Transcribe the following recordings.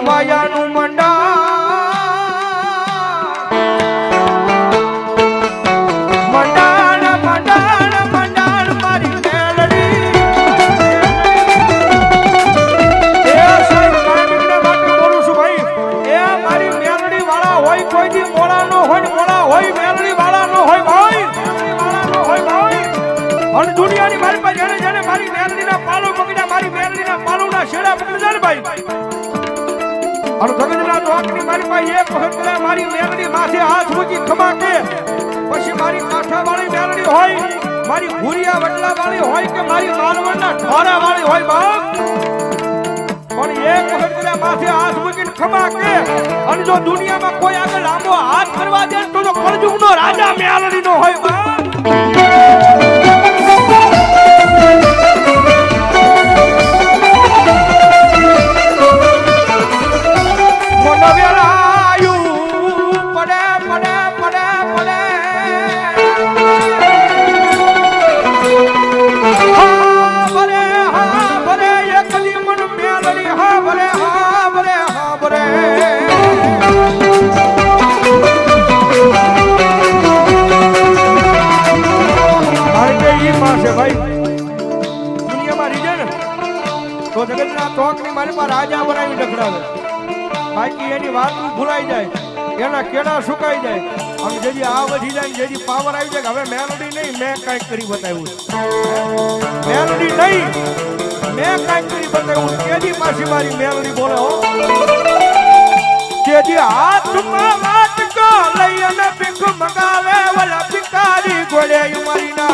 માયાનું ધગજના મારી પાસે એક વખત પેલા મારી મેલડી માથે હાથ મૂકી ખમાકે પછી મારી કાંઠા વાળી મેલડી હોય, મારી ભૂરિયા વડલા વાળી હોય કે મારી માલવણના ઢોરા વાળી હોય બાપ? પણ એક વખત પેલા માથે હાથ મૂકીને ખમાકે અને જો દુનિયામાં કોઈ આગળ લાંબો હાથ કરવા દે તો તો કળજુગનો રાજા મેલડીનો હોય બાપ. જગતના મારી પાસે રાજા બનાવી નખડાવે બાકી એની વાત ભૂલાઈ જાય. એના કેળા સુકાઈ જાય. અને જેથી આ વધી જાય જેથી પાવર આવી જાય હવે મેલોડી નહીં, મેં કાંઈક કરી બતાવ્યું. મેલોડી નહીં. મેં કાંઈક કરી બતાવ્યું કેજી પાછી મારી મેલોડી બોલે હો? કેજી હાથમાં વાટકો લઈ અને ભીખ મગાવે વલા ભિખારી ગોળે મારી ના.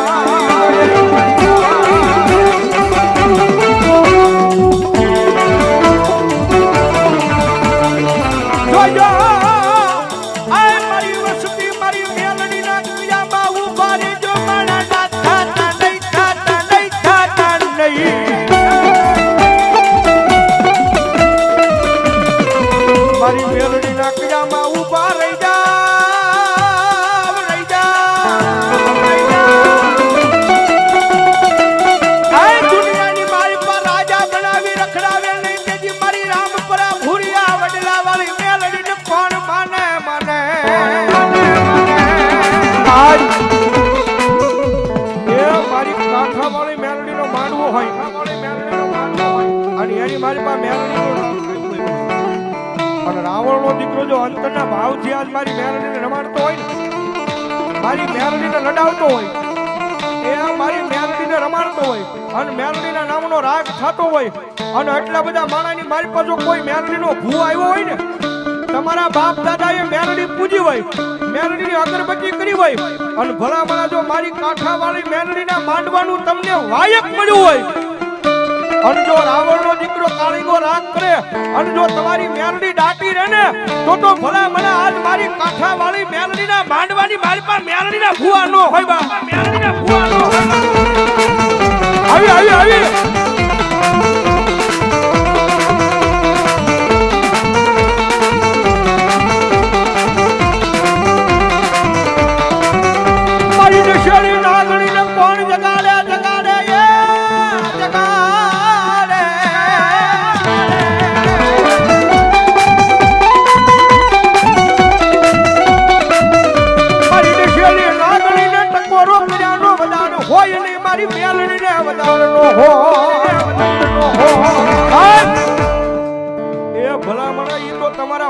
મારી પાસે મેલડી અને રાવણ નો દીકરો જો અંતરના ભાવથી આજ મારી મેલડીને રમાડતો હોય ને, મારી મેલડીને લડાવતો હોય, એ મારી મેલડીને રમાડતો હોય, અને મેલડીના નામનો રાગ થતો હોય, અને એટલા બધા માણાની મારી પાસે કોઈ મેલડીનો ભૂ આવ્યો હોય ને, તમારા બાપ દાદાએ મેલડી પૂજી હોય મેલડીની અગરબત્તી કરી હોય, અને ભલામણા જો મારી કાંઠાવાળી મેલડીના માંડવાનું તમને વાયક મળ્યું હોય અને જો રાવણનો દીકરો કાળીગો રાગ કરે અને જો તમારી મેલડી ડાટી રહે ને તો તો ભલા મને આજ મારી કાઠાવાળી મેલડીના માંડવાની મારી પાસે મેલડીના ભૂવા નો હોય બા. મેલડીના ભૂવા નો હોય આવી આવી આવી.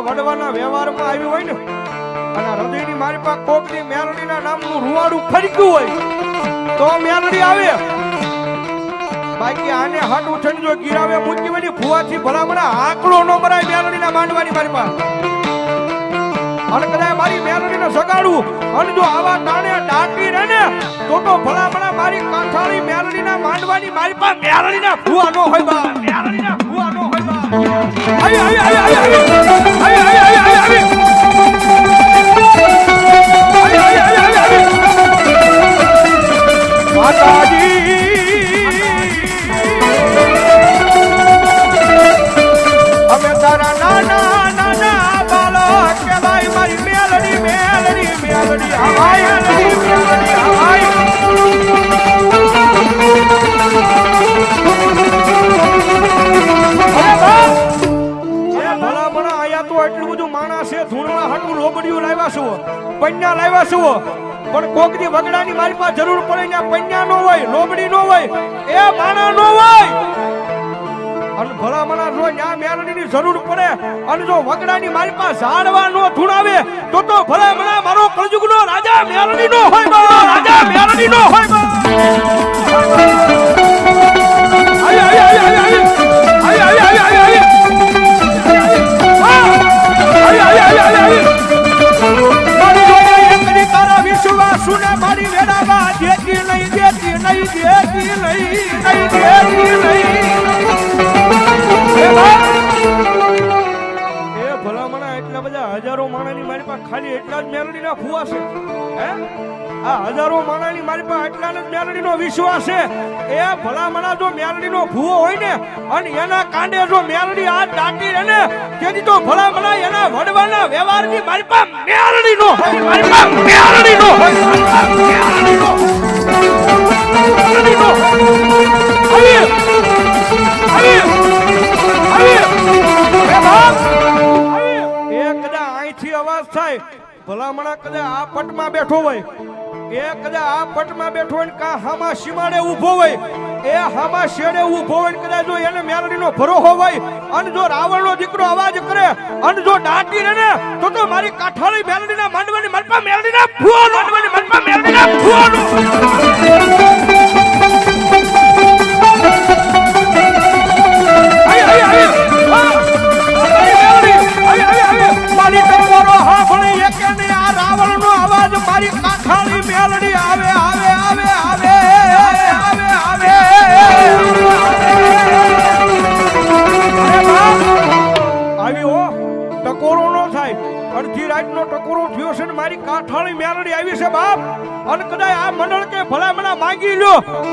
વડવાના વ્યવહારમાં આવ્યું હોય ને, અને હૃદયની મારી પાસે કોકની મેલડીના નામનું રૂવાડું ફરક્યું હોય, તો મેલડી આવે. બાકી આને હાથ ઉઠણ જો ગીરાવે, મૂકી બની ભુવાથી ભલામણા આંકડો નો મરાય મેલડીના માંડવાની મારી પાસે. અને મારી મેલડીને સગાડું, અને જો આવા તાણે ડાકી રહે ને, તો તો ભલામણા મારી કાંઠાળી મેલડીના માંડવાની મારી પાસે મેલડીના ભુવા નો હોય બા. મેલડીના ભુવા નો હોય બા. هيا هيا هيا هيا حبيبي هيا هيا هيا هيا حبيبي هيا هيا هيا هيا حبيبي પન્યા લાવ્યા છું પણ કોકની વગડાની મારી પાસે જરૂર પડે ને પૈણા નો હોય લોબડી નો હોય એ માણા નો હોય અને ભલા મના જો ન્યા મેલડીની જરૂર પડે અને જો વગડાની મારી પાસે ઝાડવા નો ધૂણાવે તો તો ભલા મના મારો કળજુગનો રાજા મેલડી નો હોય બા રાજા મેલડી નો હોય આય આય આય આય આય આય આય આય હજારો માણસની મારી પાસે ખાલી એટલા જ મેલડીના ફુવા છે હે? આ હજારો માણસની મારી પાસે એટલા જ મેલડીનો વિશ્વાસ છે એ ભલામણા જો મેલડીનો ભૂવો હોય ને. અને એના કાંડે જો મેલડી આ દાટી રહે ને તેથી તો ભલામણા એના વડવાના વ્યવહારની મારી પાસે મેલડીનો મારી પાસે મેલડીનો મેલડીનો ભલામણા કદા આ પટમાં બેઠો હોય. એક કદા આ પટમાં બેઠો હોય ને કા હામાં સીમાડે ઊભો હોય. એ હામા શેડે ઊભો હોય કદાચ જો એને મેલડીનો ભરોહો હોય અને જો રાવણનો દીકરો અવાજ કરે, અને જો દાટી રહે ને તો તો મારી કાઠાળી મેલડીના માંડવાની મનપા મેલડીના ભૂવાનો, માંડવાની મનપા મેલડીના ભૂવાનો.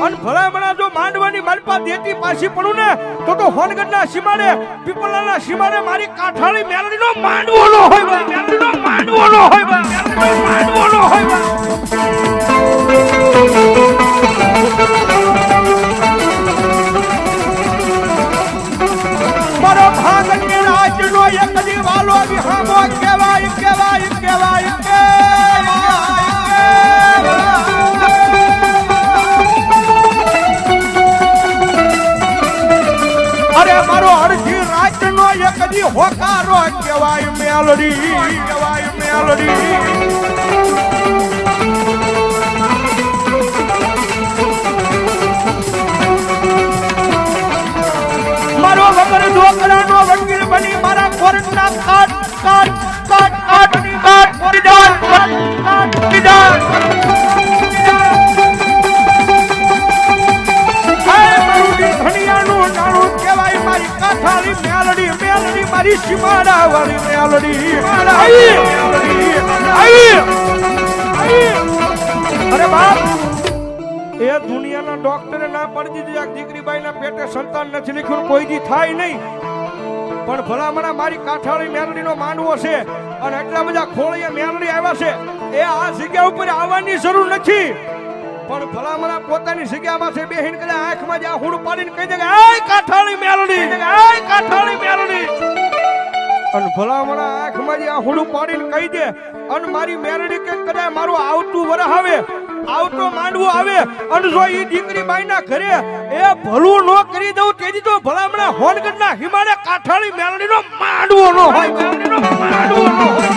અને ભલામણા જો માંડવાની મારી પાસે દેતી પાછી પડું ને, તો તો હોનગઢના સીમાડે પીપલાના સીમાડે મારી કાઠાળી મેલડીનો માંડવો નો હોય મેલડીનો માંડવો નો હોય મારી શિમાડા વાળી મેલડી એ દુનિયાના ડોક્ટરે ના પડી દીધી. દીકરીબાઈ ના પેટે સંતાન નથી લખ્યું, કોઈ દી થાય નહીં. પણ ભલામણા મારી કાઠાળી મેલડીનો માંડવો છે અને એટલા બધા ખોળીએ મેલડી આવ્યા છે, એ આ જગ્યા ઉપર આવવાની જરૂર નથી. પણ ભલામણા પોતાની જગ્યામાં છે બેહીન કદાચ આંખમાં જ આ હુડ પાડીને કહી દે એ કાઠાળી મેલડી આય કાઠાળી મેલડી અને ભલામણા આંખમાં જ્યાં હુડું પાડીને કહી દે, અને મારી મેરડી કે કદાચ મારું આવતું વરહ આવે આવતો માંડવો આવે અને જો ઈ દીકરી બાઈના ઘરે એ ભલું નો કરી દઉં, તેથી તો ભલામણા હોનગઢના હિમાલય કાઠાળી મેલડીનો માંડવો નો હોય. માંડવો નો હોય.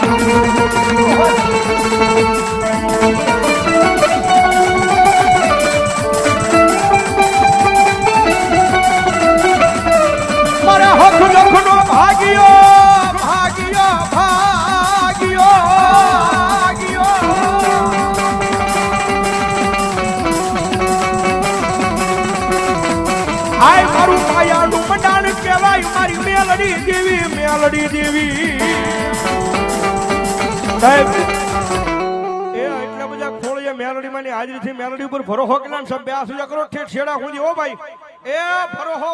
મેલડી દેવી મેલડી દેવી. સાહેબ, એ ઉપર ભરોહો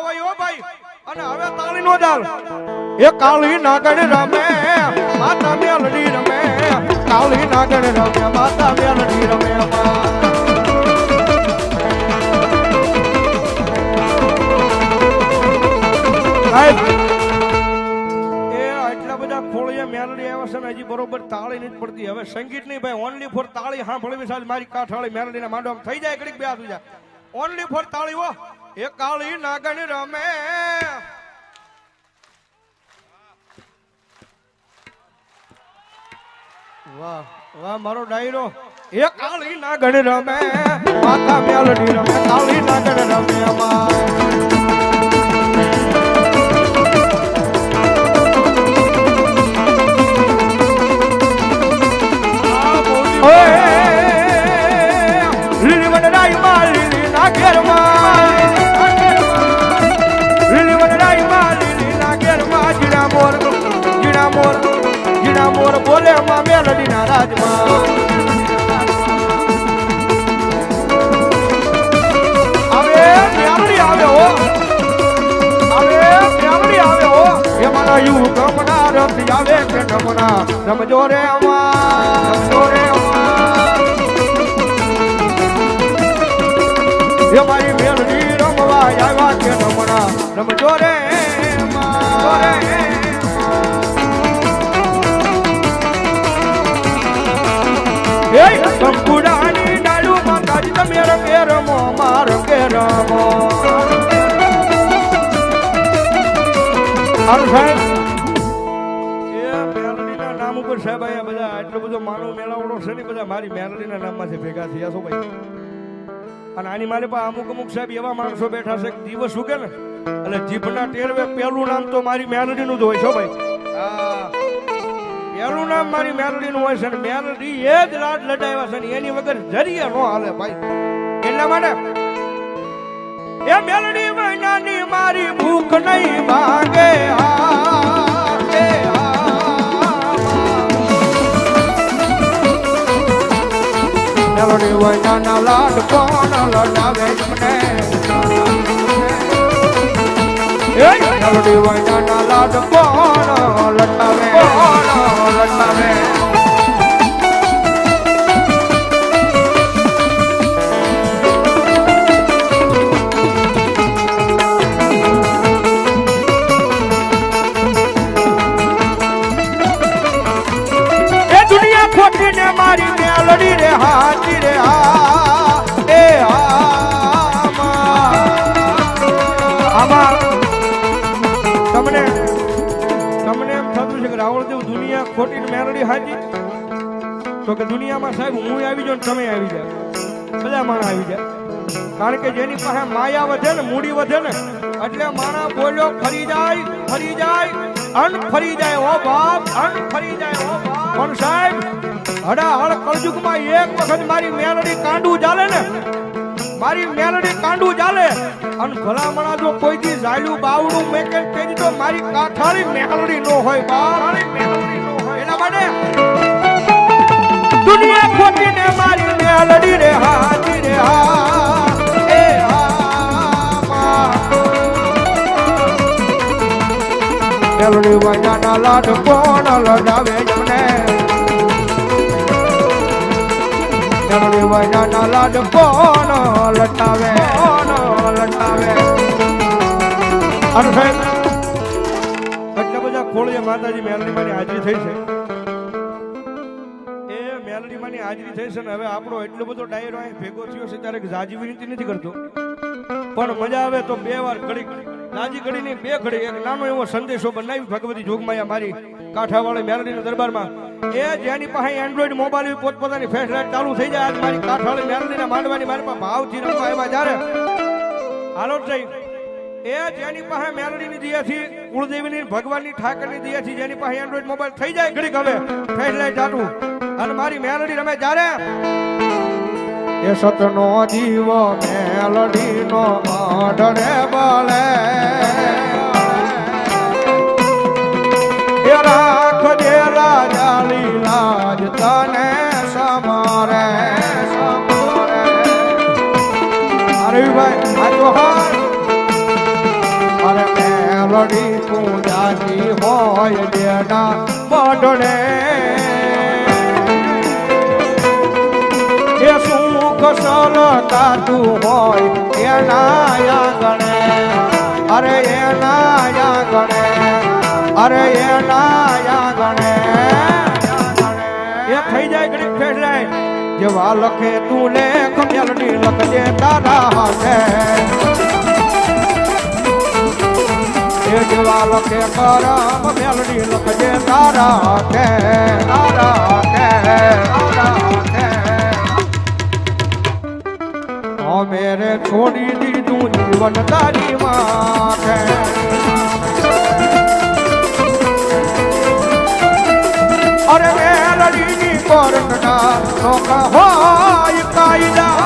હોય, ઓ ભાઈ. અને હવે તાળી નો દાલ એ કાળી નાગણ રમે, માતા મેલડી રમે. કાળી નાગણ રમે, માતા મેલડી રમે. સાહેબ હજી બરોબર તાળી નથી પડતી. હવે સંગીત નહીં ભાઈ ઓનલી ફોર તાળી સાંભળવી સાજ મારી કાઠાળી મેલડીના માંડવા થઈ જાય, ઘડીક બે જાય. ઓનલી ફોર તાળી હો. એ કાળી નાગણ રમે. વાહ વાહ, મારો ડાયરો. એ કાળી નાગણ રમે. માતા મેલડી રમે, કાળી નાગણ રમે અમાર. એમાંના યુ ગમના રથ આવે કે ગમના રમજો રે રમજો રે અમાર. એ મારી મેલડી રમવા આવ્યા કે રમણા રમજો રે એ કંકુડાની ડાળું માતાજી તમે રમે સાહેબ. નામ ઉપર સાહેબ અહીંયા બધા આટલો બધો માનવ મેળાવડો છે ને બધા મારી મેલડીના નામમાંથી ભેગા થયા છો ભાઈ. અને આની મારી પાસે અમુક અમુક સાહેબ એવા માણસો બેઠા છે દિવસ ઉગે ને એટલે જીભના ટેરવે પેલું નામ તો મારી મેલડીનું જ હોય છે ભાઈ. પહેલું નામ મારી મેલડીનું હોય છે ને મેલડી એ જ લાડ લડાવ્યા છે ને એની વગર જરીએ નો હાલે ભાઈ. એટલા માટે એ મેલડી મહિનાની મારી ભૂખ નહીં ભાગે આ, એ આ. મેલડી વૈનાના લાડ કોણ લડાવે મને લાડ કોણ લટાવે કોણ મેલડી રે હા તમને તમને થતું છે કે રાવણદેવ દુનિયા ખોટી ને હાજી તો કે દુનિયામાં સાહેબ હું આવી જાઉં તમે આવી જાય બધા માણસ આવી જાય. કારણ કે જેની પાસે માયા વધે ને, મૂડી વધે ને, એટલે માણા બોલ્યો, ફરી જાય ફરી જાય, અન ફરી જાય, ઓ બાપ, અન ફરી જાય, ઓ બાપ. પણ સાહેબ હડા હળ કળજુગમાં એક વખત મારી મેલડી કાંડું ચાલે ને. મારી મેલડી કાંડું ચાલે અને ભલામણા જો કોઈ દી ઝાલ્યું બાવડું મેં કઈ કહી તો મારી કાઠાળી મેલડી નો હોય બાળી મેલડી નો હોય. એના માટે દુનિયા ખોટી ને મારી મેલડી રે હાજી રે હા મેલડી વાજાના લાડ કોણ લડાવે? વાજાના લાડ કોણ લટાવે. કોણ લટાવે અને સાહેબ એટલા બધા ખોળીએ માતાજી મેલની મારી હાજરી થઈ છે. એ મેલની મારી હાજરી થઈ છે ને હવે આપણો એટલો બધો ડાયરો અહીં ભેગો થયો છે, ત્યારે જાજી વિનંતી નથી કરતો. પણ મજા આવે તો બે વાર ઘડી રાજી ઘડીની બે ઘડી એક નાનો એવો સંદેશો બનાવી, ભગવતી જોગમાયા મારી કાંઠાવાળી મેલડીના દરબારમાં. એ જેની પાસે એન્ડ્રોઈડ મોબાઈલ પોતપોતાની ફેસલાઇટ ચાલુ થઈ જાય. આજ મારી કાંઠાવાળી મેલડીને માંડવાની મારી પાસે ભાવથી રમવા એવા જ્યારે. હાલો થઈ એ જેની પાસે મેલડીની દિયાથી, કુળદેવીની, ભગવાનની, ઠાકરની દિયાથી જેની પાસે એન્ડ્રોઈડ મોબાઈલ થઈ જાય ઘડીક હવે. ફેસલાઇટ ચાલુ. અને મારી મેલડી રમે જ્યારે એ સતનો જીવ મેલડીનો માઢડે બોલે. એ રાખ દે રાજા લીલાજ તને સમારે સમારે. અરે ભાઈ આ જોહાર અરે મેલડી પૂજાજી હોય જેના માઢડે એ સુખ એના આંગણે. અરે એના આંગણે. અરે એના આંગણે થઈ જાય ઘડીક ફેર જાય. જેવા લખે તું લેખ મેલડી લખજે તારા હાથે. એ જેવા લખે કરમ મેલડી લખજે તારા હાથે તારા હાથે તારા હાથે. અમે રે છોડી દીધું જીવન તારી માથે. અરે મેલડીની કોરકડા શોખ હોય કાયદા.